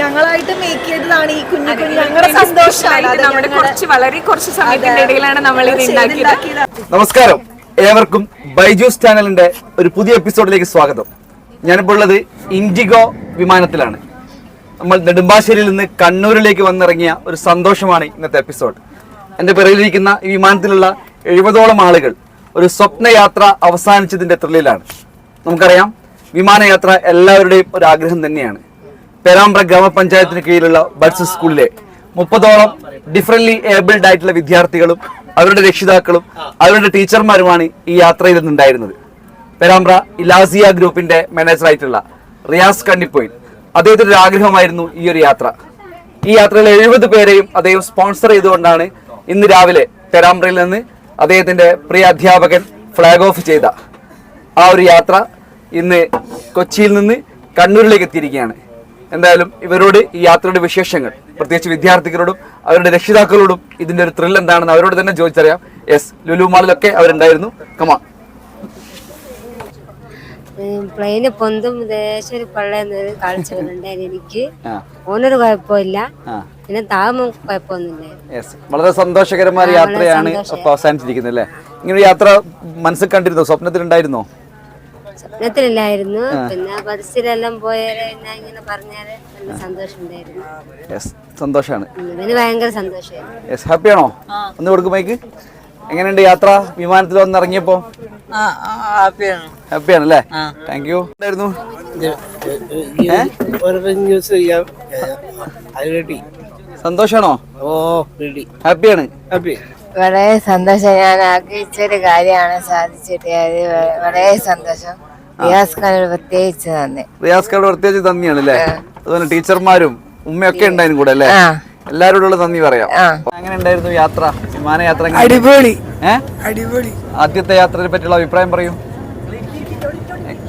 ഞങ്ങളായിട്ട് make ചെയ്തതാണ് ഈ കുഞ്ഞു കുഞ്ഞു ഞങ്ങളുടെ സന്തോഷമാണ്. നമ്മുടെ കുറച്ച് വളരെ കുറച്ച് സമയത്തിന്റെ ഇടയിലാണ് നമ്മൾ ഇത് ഉണ്ടാക്കിയത്. നമസ്കാരം. ഏവർക്കും ബൈജൂസ് ചാനലിന്റെ ഒരു പുതിയ എപ്പിസോഡിലേക്ക് സ്വാഗതം. ഞാനിപ്പോൾ ഉള്ളത് ഇൻഡിഗോ വിമാനത്തിലാണ്. നമ്മൾ നെടുമ്പാശ്ശേരിയിൽ നിന്ന് കണ്ണൂരിലേക്ക് വന്നിറങ്ങിയ ഒരു സന്തോഷമാണ് ഇന്നത്തെ എപ്പിസോഡ്. എന്റെ പിറകിലിരിക്കുന്ന ഈ വിമാനത്തിലുള്ള എഴുപതോളം ആളുകൾ ഒരു സ്വപ്നയാത്ര അവസാനിച്ചതിന്റെ ത്രില്ലിലാണ്. നമുക്കറിയാം വിമാനയാത്ര എല്ലാവരുടെയും ഒരു ആഗ്രഹം തന്നെയാണ്. പേരാമ്പ്ര ഗ്രാമപഞ്ചായത്തിന് കീഴിലുള്ള ബഡ്സ് സ്കൂളിലെ മുപ്പതോളം ഡിഫറന്റ്ലി ഏബിൾഡ് ആയിട്ടുള്ള വിദ്യാർത്ഥികളും അവരുടെ രക്ഷിതാക്കളും അവരുടെ ടീച്ചർമാരുമാണ് ഈ യാത്രയിൽ നിന്നുണ്ടായിരുന്നത്. പേരാമ്പ്ര ഇലാസിയ ഗ്രൂപ്പിന്റെ മാനേജറായിട്ടുള്ള റിയാസ് കണ്ണിപ്പോയിൽ. അദ്ദേഹത്തിന്റെ ഒരു ആഗ്രഹമായിരുന്നു ഈ ഒരു യാത്ര. ഈ യാത്രയിൽ എഴുപത് പേരെയും അദ്ദേഹം സ്പോൺസർ ചെയ്തുകൊണ്ടാണ് ഇന്ന് രാവിലെ പേരാമ്പ്രയിൽ നിന്ന് അദ്ദേഹത്തിന്റെ പ്രിയ അധ്യാപകൻ ഫ്ലാഗ് ഓഫ് ചെയ്ത ആ ഒരു യാത്ര. ഇന്ന് കൊച്ചിയിൽ നിന്ന് കണ്ണൂരിലേക്ക് എത്തിയിരിക്കുകയാണ്. എന്തായാലും ഇവരോട് ഈ യാത്രയുടെ വിശേഷങ്ങൾ പ്രത്യേകിച്ച് വിദ്യാർത്ഥികളോടും അവരുടെ രക്ഷിതാക്കളോടും ഇതിന്റെ ഒരു ത്രിൽ എന്താണെന്ന് അവരോട് തന്നെ ചോദിച്ചറിയാം. യെസ് ലുലു മാളിലൊക്കെ അവരുണ്ടായിരുന്നു. കമാ പ്ലെയിന് പൊന്തും ദേശം പള്ളയെന്നൊരു കാണിച്ചിട്ടുണ്ടായിരുന്നു എനിക്ക്. ഓനൊരു കുഴപ്പമില്ല. പിന്നെ താമം കുഴപ്പമൊന്നുമില്ല വളരെ സന്തോഷകരമായ യാത്രയാണ് അവസാനിച്ചിരിക്കുന്നത് അല്ലേ? ഇങ്ങനെ യാത്ര മനസ്സിൽ കണ്ടിരുന്നോ? സ്വപ്നത്തിലുണ്ടായിരുന്നോ? സ്വപ്നത്തിലില്ലായിരുന്നു പിന്നെ ബസ്സിലെല്ലാം പോയാൽ എന്നെ ഇങ്ങനെ പറഞ്ഞാൽ നല്ല സന്തോഷമുണ്ടായിരുന്നു. സന്തോഷമാണ് ഇതിന് ഭയങ്കര സന്തോഷമായിരുന്നു. യെസ് ഹാപ്പിയാണോ? ഒന്ന് കൊടുക്കും മൈക്ക്. എങ്ങനെയുണ്ട് യാത്ര? വിമാനത്തിൽ വന്നിറങ്ങിയപ്പോ ഹാപ്പിയാണ്. അല്ലേ? താങ്ക് യു ഉണ്ടായിരുന്നു ഒരു ന്യൂസ് ചെയ്യാം. അത് കിട്ടി സന്തോഷാണോ? ഓ ഹാപ്പിയാണ്. ഹാപ്പി വളരെ സന്തോഷം. ഞാൻ ആഗ്രഹിച്ചൊരു കാര്യമാണ് സാധിച്ചിട്ട് അത് വളരെ സന്തോഷം. റിയാസ് ഖാനോട് പ്രത്യേകിച്ച് നന്ദി. റിയാസ്കാരോട് പ്രത്യേകിച്ച് നന്ദിയാണ് അല്ലേ? അതുപോലെ ടീച്ചർമാരും ഉമ്മയൊക്കെ ഉണ്ടായിരുന്നു കൂടെ അല്ലേ? എല്ലാരോടുള്ള നന്ദി പറയാം. അങ്ങനെ ഉണ്ടായിരുന്നു യാത്ര? വിമാനയാത്ര? അടിപൊളി. അടിപൊളി. ആദ്യത്തെ യാത്രയെ പറ്റിയുള്ള അഭിപ്രായം പറയൂ.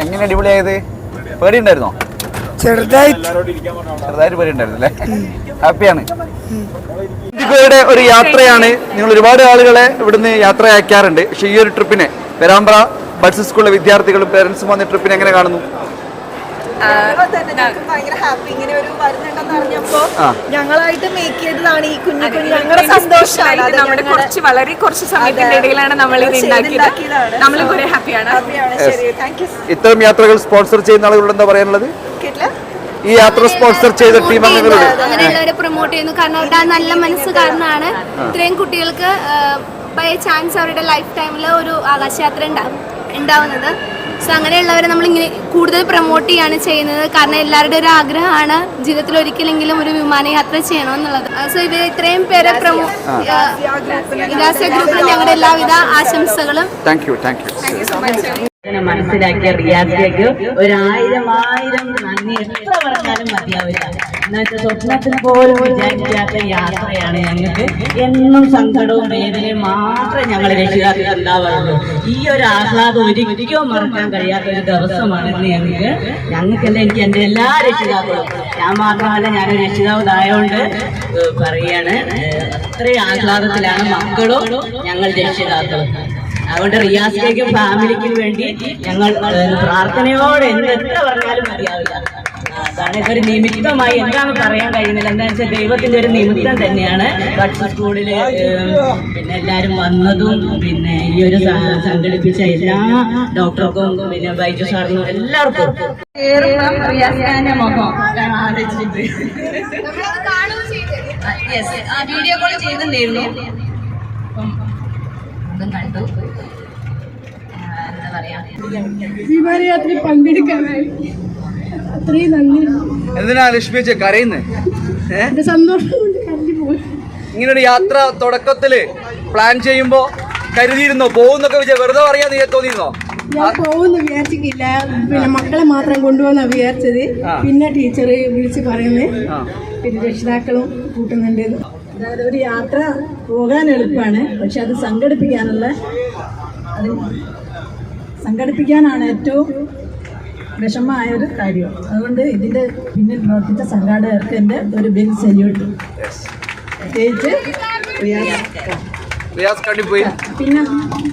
എങ്ങനെ അടിപൊളിയായത്? പേടിയുണ്ടായിരുന്നോ ചെറുതായി ചെറുതായിട്ട് പേടിയുണ്ടായിരുന്നു അല്ലേ? ഹാപ്പിയാണ്. ഇന്ത്യയുടെ ഒരു യാത്രയാണ്. നിങ്ങൾ ഒരുപാട് ആളുകളെ ഇവിടുന്ന് യാത്ര അയക്കാറുണ്ട്. പക്ഷേ ഈ ഒരു ട്രിപ്പിനെ പെരാമ്പ്ര ബഡ്സ് സ്കൂളിലെ വിദ്യാർത്ഥികളും പേരൻസും വന്ന ട്രിപ്പിനെ എങ്ങനെ കാണുന്നു? ഞങ്ങളായിട്ട് മേക്ക് ചെയ്തതാണ് ഈ കുഞ്ഞു കുഞ്ഞു ഞങ്ങളുടെ സന്തോഷമാണ് നമ്മുടെ കുറച്ച് വളരെ കുറച്ച് സമയത്തിന്റെ ഇടയിലാണ് നമ്മൾ ഇത് ഉണ്ടാക്കിയത്. നമ്മൾ കുറെ ഹാപ്പിയാണ്. ഹാപ്പിയാണ്. ശരി. താങ്ക് ഇത്തരം യാത്രകൾ സ്പോൺസർ ചെയ്യുന്ന ആളുകളോട് എന്താ പറയാനുള്ളത്? ഈ യാത്ര സ്പോൺസർ ചെയ്ത ടീം അംഗങ്ങളോട്. അങ്ങനെയുള്ളവരെ പ്രൊമോട്ട് ചെയ്യുന്നു. കാരണം അവരുടെ ആ നല്ല മനസ്സ് കാരണമാണ് ഇത്രയും കുട്ടികൾക്ക് ബൈ ചാൻസ് അവരുടെ ലൈഫ് ടൈമിൽ ഒരു ആകാശയാത്ര ഉണ്ടാവും ഉണ്ടാവുന്നത്. സോ അങ്ങനെയുള്ളവരെ നമ്മൾ ഇങ്ങനെ കൂടുതൽ പ്രൊമോട്ട് ചെയ്യാണ് ചെയ്യുന്നത്. കാരണം എല്ലാവരുടെ ഒരു ആഗ്രഹമാണ് ജീവിതത്തിൽ ഒരിക്കലെങ്കിലും ഒരു വിമാനയാത്ര ചെയ്യണമെന്നുള്ളത്. സോ ഇവർ ഇത്രയും പേരെ പ്രൊമോ ഗ്രൂപ്പിൽ ഗ്രൂപ്പിന് ഞങ്ങളുടെ എല്ലാവിധ ആശംസകളും. താങ്ക് യു താങ്ക് യു മനസ്സിലാക്കിയ റിയാസിലേക്ക് ഒരായിരം ആയിരം നന്ദി. എത്ര പറഞ്ഞാലും മതിയാവില്ല. എന്നുവെച്ചാൽ സ്വപ്നത്തിൽ പോലും വിചാരിക്കാത്ത യാത്രയാണ് ഞങ്ങൾക്ക്. എന്നും സങ്കടവും വേദനയും മാത്രമേ ഞങ്ങൾ രക്ഷിതാക്കൾ ഉണ്ടാവാറുള്ളൂ ഈ ഒരു ആഹ്ലാദം ഒരിക്കലും മറക്കാൻ കഴിയാത്ത ഒരു ദിവസമാണ് ഇന്ന് ഞങ്ങൾക്ക്. ഞങ്ങൾക്ക് എന്താ എനിക്ക് എന്റെ എല്ലാ രക്ഷിതാക്കളും. ഞാൻ മാത്രമല്ല ഞാനൊരു രക്ഷിതാവതായോണ്ട് പറയാണ്. അത്രയും ആഹ്ലാദത്തിലാണ് മക്കളും ഞങ്ങൾ രക്ഷിതാക്കളും. അതുകൊണ്ട് റിയാസിലേക്കും ഫാമിലിക്കും വേണ്ടി ഞങ്ങൾ പ്രാർത്ഥനയോടെ എന്ത് എത്ര പറഞ്ഞാലും മതിയാവില്ല. അതാണ് ഇതൊരു നിമിത്തമായി എന്താണ് പറയാൻ കഴിയുന്നില്ല. എന്താ വെച്ചാൽ ദൈവത്തിന്റെ ഒരു നിമിത്തം തന്നെയാണ്. സ്കൂളിൽ പിന്നെ എല്ലാവരും വന്നതും പിന്നെ ഈ ഒരു സംഘടിപ്പിച്ച എല്ലാ ഡോക്ടർക്കും പിന്നെ ബൈജു സാറിനും എല്ലാവർക്കും. മുഖം. യെസ് വീഡിയോ കോൾ ചെയ്തിട്ടുണ്ടായിരുന്നു അതും കണ്ടു. എന്താ പറയാ? വിമാനയാത്രയിൽ പങ്കെടുക്കാനായി. അത്രയും നന്ദി. എന്തിനാ ലക്ഷ്മി വെച്ച് കരയുന്നേ? ഏ? എന്റെ സന്തോഷം കൊണ്ട് കരഞ്ഞു പോയി. ഇങ്ങനെ ഒരു യാത്ര തുടക്കത്തിൽ പ്ലാൻ ചെയ്യുമ്പോ കരുതിയിരുന്നോ? പോകുന്നൊക്കെ വിചാ വെറുതെ പറയാൻ നീ തോന്നിയിരുന്നോ? ഞാൻ പോകുന്നു വിചാരിച്ചിട്ടില്ല. പിന്നെ മക്കളെ മാത്രം കൊണ്ടുപോകുന്ന വിചാരിച്ചത്. പിന്നെ ടീച്ചർ വിളിച്ച് പറയുന്നത് പിന്നെ രക്ഷിതാക്കളും കൂട്ടുന്നുണ്ട്. അതായത് ഒരു യാത്ര പോകാൻ എളുപ്പമാണ്. പക്ഷെ അത് സംഘടിപ്പിക്കാനുള്ള അത് സംഘടിപ്പിക്കാനാണ് ഏറ്റവും വിഷമമായ ഒരു കാര്യം. അതുകൊണ്ട് ഇതിന്റെ പിന്നിൽ പ്രവർത്തിച്ച സംഘാടകർക്ക് എന്റെ ഒരു ബിഗ് സല്യൂട്ട് പ്രത്യേകിച്ച് പിന്നെ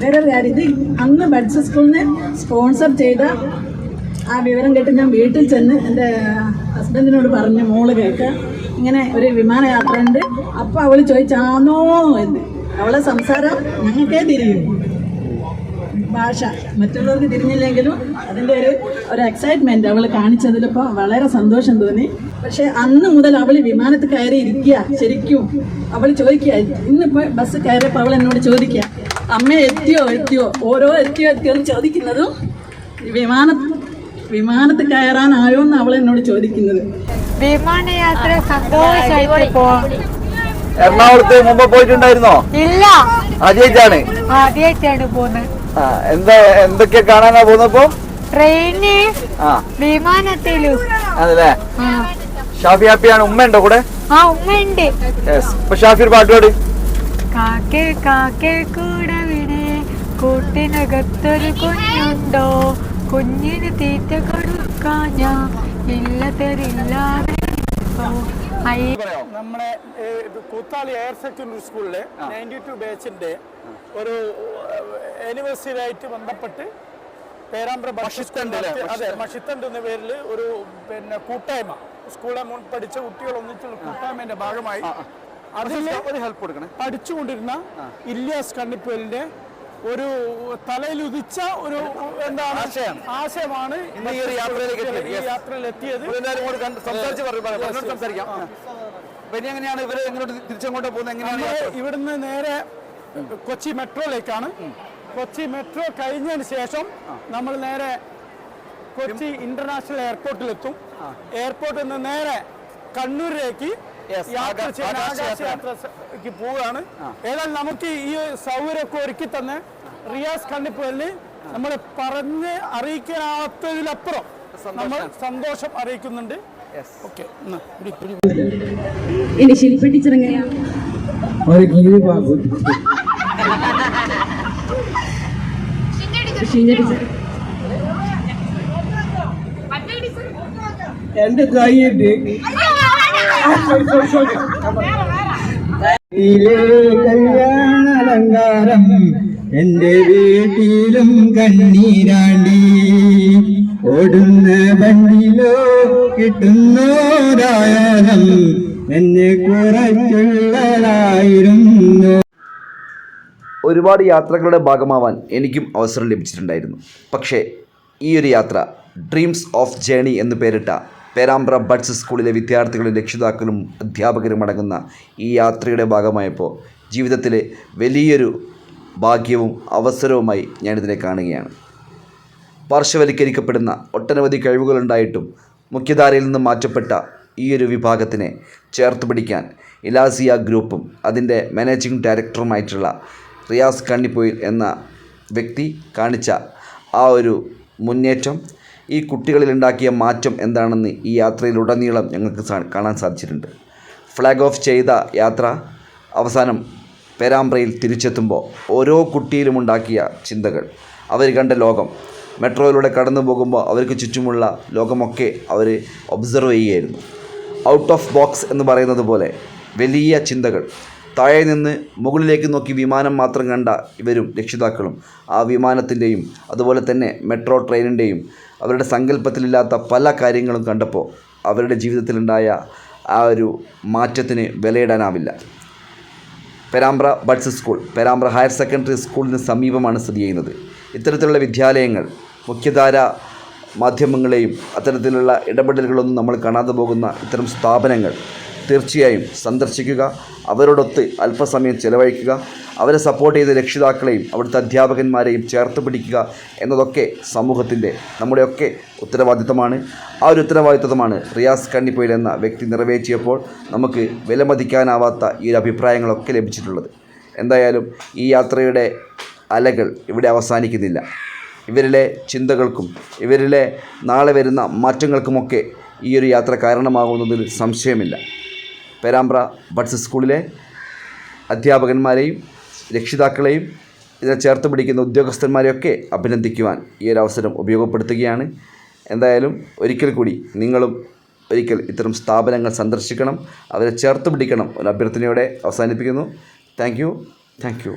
വേറൊരു കാര്യം ഇത് അന്ന് ബഡ്സ് സ്കൂളിനെ സ്പോൺസർ ചെയ്ത ആ വിവരം കേട്ട് ഞാൻ വീട്ടിൽ ചെന്ന് എന്റെ ഹസ്ബൻഡിനോട് പറഞ്ഞു മോൾ കേൾക്ക ഇങ്ങനെ ഒരു വിമാനയാത്ര ഉണ്ട്. അപ്പോൾ അവൾ ചോദിച്ചാന്നോ എന്ന്. അവളെ സംസാരം ഞങ്ങൾക്കേ തിരിയും. ഭാഷ. മറ്റുള്ളവർക്ക് തിരിഞ്ഞില്ലെങ്കിലും അതിന്റെ ഒരു ഒരു എക്സൈറ്റ്മെന്റ് അവൾ കാണിച്ചതിലിപ്പോൾ വളരെ സന്തോഷം തോന്നി. പക്ഷെ അന്ന് മുതൽ അവൾ വിമാനത്തിൽ കയറി ഇരിക്കുക ശരിക്കും. അവൾ ചോദിക്കുക ഇന്നിപ്പോൾ ബസ് കയറിയപ്പോൾ അവൾ എന്നോട് ചോദിക്കുക അമ്മ എത്തിയോ എത്തിയോ? ഓരോ എത്തിയോ എത്തിയോ എന്ന് ചോദിക്കുന്നതും വിമാന വിമാനത്തിൽ കയറാനായോ എന്ന് അവൾ എന്നോട് ചോദിക്കുന്നത്. വിമാനയാത്ര സന്തോഷമായിട്ട് പോവാം. എറണാകുളത്ത് മുമ്പ് പോയിട്ടുണ്ടായിരുന്നോ? ഇല്ല. ആദ്യമായിട്ടാണ് ആദ്യമായിട്ടാണ് പോകുന്നത് ആ എന്താ എന്തൊക്കെ കാണാനാ പോകുന്നപ്പോ ട്രെയിന് ആ. വിമാനത്തിലും. അതല്ലേ ഷാഫി ഹാപ്പിയാണ്? ഉമ്മ ഉണ്ടോ കൂടെ? ആ ഉമ്മ ഉണ്ട്. ഇപ്പൊ ഷാഫി ഒരു പാട്ട് പാടി. കാക്കേ കാക്കേ കൂടെ വിടെ കൂട്ടിനകത്തൊരു കുഞ്ഞുണ്ടോ? കുഞ്ഞിന് തീറ്റ കൊടുക്കാൻ ഞാൻ ഇല്ല തരില്ലാതെ നമ്മുടെ കൂത്താളി ഹയർ സെക്കൻഡറി സ്കൂളിലെ നയന്റി ടു ബാച്ചിന്റെ ഒരു ആനിവേഴ്സറി ആയിട്ട് ബന്ധപ്പെട്ട് പേരാമ്പ്ര? അതെ മഷിത്തണ്ട്. എന്ന പേരിൽ ഒരു പിന്നെ കൂട്ടായ്മ. സ്കൂളിൽ മുൻ പഠിച്ച കുട്ടികൾ ഒന്നിച്ചുള്ള കൂട്ടായ്മന്റെ ഭാഗമായി അതിൽ ഒരു ഹെൽപ്പ് കൊടുക്കണേ. പഠിച്ചുകൊണ്ടിരുന്ന ഇല്യാസ് കണ്ണിപ്പേലിന്റെ ഒരു തലയിൽ ഉദിച്ച ഒരു എന്താണ് ആശയമാണ് ഇന്ന് ഈ യാത്രയിലേക്ക്. യാത്രയിൽ എത്തിയത്. സംസാരിച്ച് സംസാരിക്കാം. അപ്പൊ എങ്ങനെയാണ് ഇവർ എങ്ങോട്ട് തിരിച്ചങ്ങോട്ട് പോകുന്നത്? എങ്ങനെയാണ്? ഇവിടുന്ന് നേരെ കൊച്ചി മെട്രോയിലേക്കാണ്. കൊച്ചി മെട്രോ കഴിഞ്ഞതിന് ശേഷം നമ്മൾ നേരെ കൊച്ചി ഇന്റർനാഷണൽ എയർപോർട്ടിലെത്തും. എയർപോർട്ടിൽ നിന്ന് നേരെ കണ്ണൂരിലേക്ക് യാത്ര ചെയ്യാൻ ആകാശയാത്രയ്ക്ക് പോവുകയാണ്. ഏതായാലും നമുക്ക് ഈ സൗകര്യമൊക്കെ ഒരുക്കി തന്നെ റിയാസ് കണ്ണിപ്പുകളിൽ നമ്മൾ പറഞ്ഞ് അറിയിക്കാത്തതിലപ്പുറം നമ്മൾ സന്തോഷം അറിയിക്കുന്നുണ്ട്. എന്റെ ശില്പ ടീച്ചർ എങ്ങനെയാ? എന്റെ കൈയുണ്ട് കല്യാണ അലങ്കാരം എന്റെ വീട്ടിലും കണ്ണീരാണ്ടി. ഓടുന്ന വണ്ടിയിലോ കിട്ടുന്നോരായാലും എന്നെ കുറച്ചുള്ളതായിരുന്നു. ഒരുപാട് യാത്രകളുടെ ഭാഗമാവാൻ എനിക്കും അവസരം ലഭിച്ചിട്ടുണ്ടായിരുന്നു. പക്ഷേ ഈ ഒരു യാത്ര ഡ്രീംസ് ഓഫ് ജേണി എന്ന് പേരിട്ട പേരാമ്പ്ര ബഡ്സ് സ്കൂളിലെ വിദ്യാർത്ഥികളും രക്ഷിതാക്കളും അധ്യാപകരും അടങ്ങുന്ന ഈ യാത്രയുടെ ഭാഗമായപ്പോൾ ജീവിതത്തിലെ വലിയൊരു ഭാഗ്യവും അവസരവുമായി ഞാനിതിനെ കാണുകയാണ്. പാർശ്വവൽക്കരിക്കപ്പെടുന്ന ഒട്ടനവധി കഴിവുകളുണ്ടായിട്ടും മുഖ്യധാരയിൽ നിന്ന് മാറ്റപ്പെട്ട ഈ ഒരു വിഭാഗത്തിനെ ചേർത്ത് പിടിക്കാൻ ഇലാസിയ ഗ്രൂപ്പും അതിന്റെ മാനേജിംഗ് ഡയറക്ടറുമായിട്ടുള്ള റിയാസ് കണ്ണിപ്പൊയിൽ എന്ന വ്യക്തി കാണിച്ച ആ ഒരു മുന്നേറ്റം ഈ കുട്ടികളിൽ ഉണ്ടാക്കിയ മാറ്റം എന്താണെന്ന് ഈ യാത്രയിലുടനീളം ഞങ്ങൾക്ക് കാണാൻ സാധിച്ചിട്ടുണ്ട്. ഫ്ലാഗ് ഓഫ് ചെയ്ത യാത്ര അവസാനം പേരാമ്പ്രയിൽ തിരിച്ചെത്തുമ്പോൾ ഓരോ കുട്ടിയിലും ഉണ്ടാക്കിയ ചിന്തകൾ. അവർ കണ്ട ലോകം. മെട്രോയിലൂടെ കടന്നു പോകുമ്പോൾ അവർക്ക് ചുറ്റുമുള്ള ലോകമൊക്കെ അവർ ഒബ്സർവ് ചെയ്യുകയായിരുന്നു. ഔട്ട് ഓഫ് ബോക്സ് എന്ന് പറയുന്നത് പോലെ വലിയ ചിന്തകൾ. താഴെ നിന്ന് മുകളിലേക്ക് നോക്കി വിമാനം മാത്രം കണ്ട ഇവരും രക്ഷിതാക്കളും ആ വിമാനത്തിന്റെയും അതുപോലെ തന്നെ മെട്രോ ട്രെയിനിന്റെയും അവരുടെ സങ്കല്പത്തിലില്ലാത്ത പല കാര്യങ്ങളും കണ്ടപ്പോൾ അവരുടെ ജീവിതത്തിലുണ്ടായ ആ ഒരു മാറ്റത്തിന് വിലയിടാനാവില്ല. Perambra buds school Perambra higher secondary സ്കൂളിന് സമീപമാണ് സ്ഥിതി ചെയ്യുന്നത്. ഇത്തരത്തിലുള്ള വിദ്യാലയങ്ങൾ മുഖ്യധാര മാധ്യമങ്ങളെയും അത്തരത്തിലുള്ള ഇടപെടലുകളൊന്നും നമ്മൾ കാണാതെ പോകുന്ന ഇത്തരം സ്ഥാപനങ്ങൾ തീർച്ചയായും സന്ദർശിക്കുക അവരോടൊത്ത് അല്പസമയം ചെലവഴിക്കുക അവരെ സപ്പോർട്ട് ചെയ്ത രക്ഷിതാക്കളെയും അവിടുത്തെ അധ്യാപകന്മാരെയും ചേർത്ത് പിടിക്കുക എന്നതൊക്കെ സമൂഹത്തിന്റെ നമ്മുടെയൊക്കെ ഉത്തരവാദിത്തമാണ്. ആ ഒരു ഉത്തരവാദിത്തമാണ് റിയാസ് കണ്ണിപ്പൊയിൽ എന്ന വ്യക്തി നിറവേറ്റിയപ്പോൾ നമുക്ക് വിലമതിക്കാനാവാത്ത ഈ ഒരു അഭിപ്രായങ്ങളൊക്കെ ലഭിച്ചിട്ടുള്ളത്. എന്തായാലും ഈ യാത്രയുടെ അലകൾ ഇവിടെ അവസാനിക്കുന്നില്ല. ഇവരിലെ ചിന്തകൾക്കും ഇവരിലെ നാളെ വരുന്ന മാറ്റങ്ങൾക്കുമൊക്കെ ഈ ഒരു യാത്ര കാരണമാകുന്നതിൽ സംശയമില്ല. പേരാമ്പ്ര ബഡ്സ് സ്കൂളിലെ അധ്യാപകന്മാരെയും രക്ഷിതാക്കളെയും ഇതിനെ ചേർത്ത് പിടിക്കുന്ന ഉദ്യോഗസ്ഥന്മാരെയൊക്കെ അഭിനന്ദിക്കുവാൻ ഈ ഒരു അവസരം ഉപയോഗപ്പെടുത്തുകയാണ്. എന്തായാലും ഒരിക്കൽ കൂടി നിങ്ങളും ഒരിക്കൽ ഇത്തരം സ്ഥാപനങ്ങൾ സന്ദർശിക്കണം അവരെ ചേർത്ത് പിടിക്കണം ഒരു അഭ്യർത്ഥനയോടെ അവസാനിപ്പിക്കുന്നു. Thank you thank you.